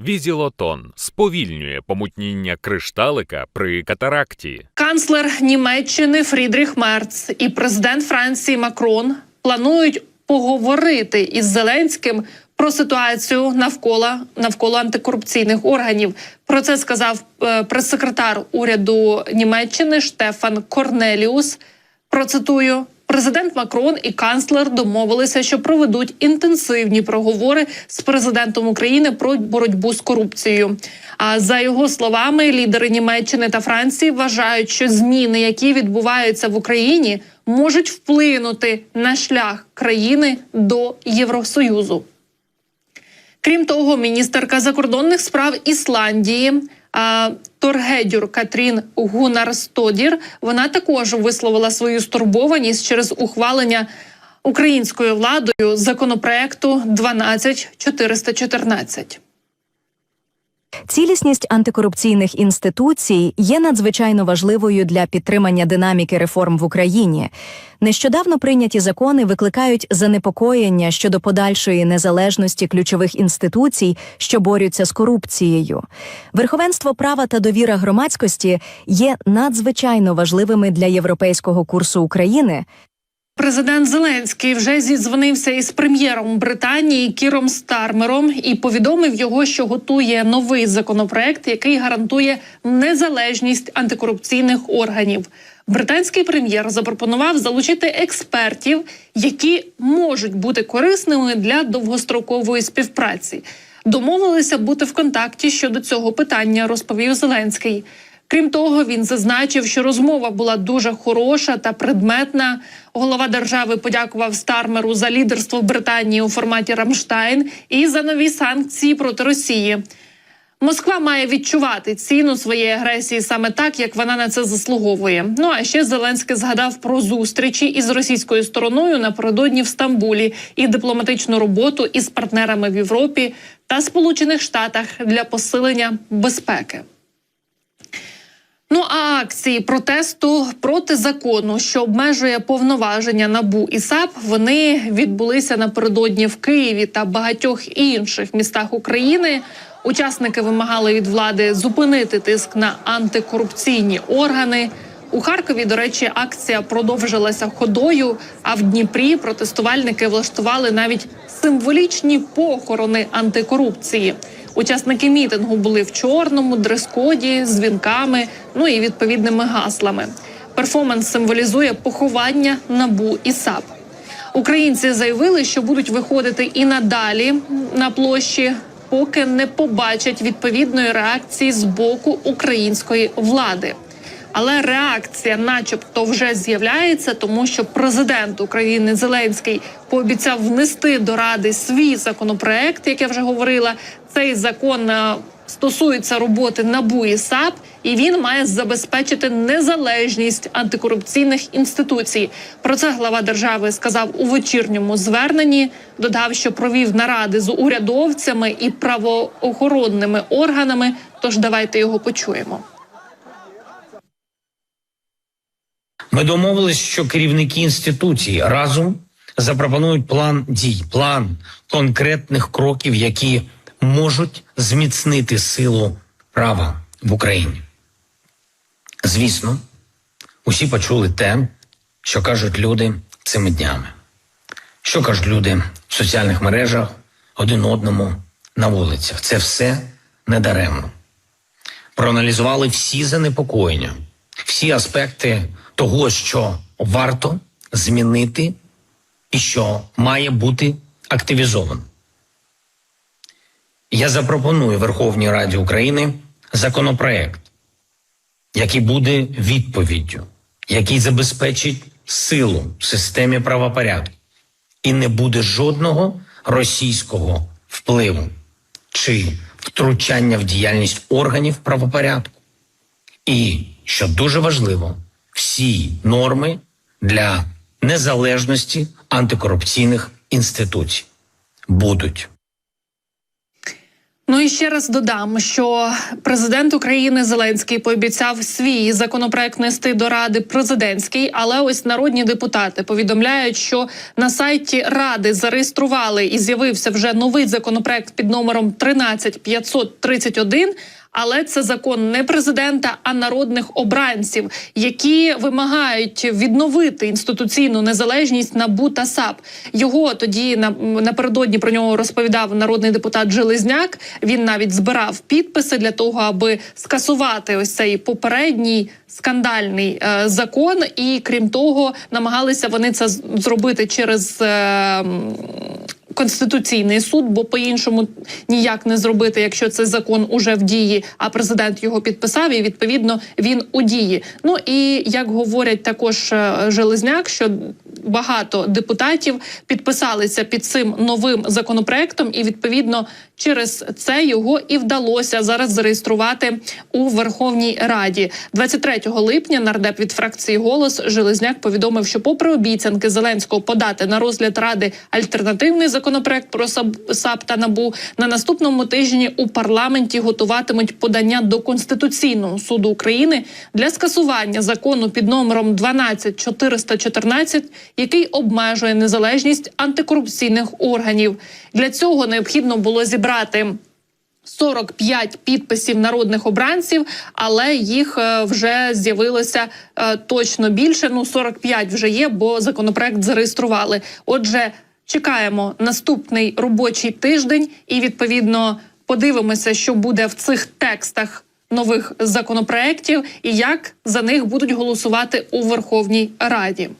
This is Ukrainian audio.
Візілотон сповільнює помутніння кришталика при катаракті. Канцлер Німеччини Фрідріх Мерц і президент Франції Макрон планують поговорити із Зеленським про ситуацію навколо навколо антикорупційних органів. Про це сказав е, прес-секретар уряду Німеччини Штефан Корнеліус. Процитую. Президент Макрон і канцлер домовилися, що проведуть інтенсивні проговори з президентом України про боротьбу з корупцією. А за його словами, лідери Німеччини та Франції вважають, що зміни, які відбуваються в Україні, можуть вплинути на шлях країни до Євросоюзу. Крім того, міністерка закордонних справ Ісландії Торгедюр Катрін Гунарстодір вона також висловила свою стурбованість через ухвалення українською владою законопроекту 12414. Цілісність антикорупційних інституцій є надзвичайно важливою для підтримання динаміки реформ в Україні. Нещодавно прийняті закони викликають занепокоєння щодо подальшої незалежності ключових інституцій, що борються з корупцією. Верховенство права та довіра громадськості є надзвичайно важливими для європейського курсу України, Президент Зеленський вже зідзвонився із прем'єром Британії Кіром Стармером і повідомив його, що готує новий законопроект, який гарантує незалежність антикорупційних органів. Британський прем'єр запропонував залучити експертів, які можуть бути корисними для довгострокової співпраці. Домовилися бути в контакті щодо цього питання, розповів Зеленський. Крім того, він зазначив, що розмова була дуже хороша та предметна. Голова держави подякував Стармеру за лідерство Британії у форматі Рамштайн і за нові санкції проти Росії. Москва має відчувати ціну своєї агресії саме так, як вона на це заслуговує. Ну а ще Зеленський згадав про зустрічі із російською стороною напередодні в Стамбулі і дипломатичну роботу із партнерами в Європі та Сполучених Штатах для посилення безпеки. Ну а акції протесту проти закону, що обмежує повноваження набу і САП, вони відбулися напередодні в Києві та багатьох інших містах України. Учасники вимагали від влади зупинити тиск на антикорупційні органи. У Харкові, до речі, акція продовжилася ходою. А в Дніпрі протестувальники влаштували навіть символічні похорони антикорупції. Учасники мітингу були в чорному дрес-коді з вінками, ну і відповідними гаслами. Перформанс символізує поховання набу і САП. Українці заявили, що будуть виходити і надалі на площі, поки не побачать відповідної реакції з боку української влади. Але реакція, начебто, вже з'являється, тому що президент України Зеленський пообіцяв внести до ради свій законопроект, як я вже говорила. Цей закон е, стосується роботи НАБУ і САП, і він має забезпечити незалежність антикорупційних інституцій. Про це глава держави сказав у вечірньому зверненні. Додав, що провів наради з урядовцями і правоохоронними органами. Тож давайте його почуємо. Ми домовились, що керівники інституцій разом запропонують план дій, план конкретних кроків, які можуть зміцнити силу права в Україні. Звісно, усі почули те, що кажуть люди цими днями. Що кажуть люди в соціальних мережах один одному на вулицях. Це все недаремно. Проаналізували всі занепокоєння, всі аспекти того, що варто змінити і що має бути активізовано. Я запропоную Верховній Раді України законопроект, який буде відповіддю, який забезпечить силу в системі правопорядку і не буде жодного російського впливу чи втручання в діяльність органів правопорядку. І, що дуже важливо, всі норми для незалежності антикорупційних інституцій будуть. Ну і ще раз додам, що президент України Зеленський пообіцяв свій законопроект нести до ради президентський, але ось народні депутати повідомляють, що на сайті ради зареєстрували і з'явився вже новий законопроект під номером 13531, але це закон не президента, а народних обранців, які вимагають відновити інституційну незалежність НАБУ та САП. Його тоді на напередодні про нього розповідав народний депутат Железняк. Він навіть збирав підписи для того, аби скасувати ось цей попередній скандальний е, закон. І крім того, намагалися вони це зробити через. Е, Конституційний суд, бо по-іншому ніяк не зробити, якщо цей закон уже в дії, а президент його підписав, і відповідно він у дії. Ну і як говорять також е, Железняк, що багато депутатів підписалися під цим новим законопроектом, і відповідно через це його і вдалося зараз зареєструвати у Верховній Раді. 23 липня нардеп від фракції голос Железняк повідомив, що, попри обіцянки Зеленського подати на розгляд ради альтернативний законопроект про САП та НАБУ, на наступному тижні у парламенті готуватимуть подання до Конституційного суду України для скасування закону під номером 12414, який обмежує незалежність антикорупційних органів. Для цього необхідно було зібрати 45 підписів народних обранців, але їх е, вже з'явилося е, точно більше. Ну 45 вже є, бо законопроект зареєстрували. Отже, чекаємо наступний робочий тиждень, і відповідно подивимося, що буде в цих текстах нових законопроєктів і як за них будуть голосувати у Верховній Раді.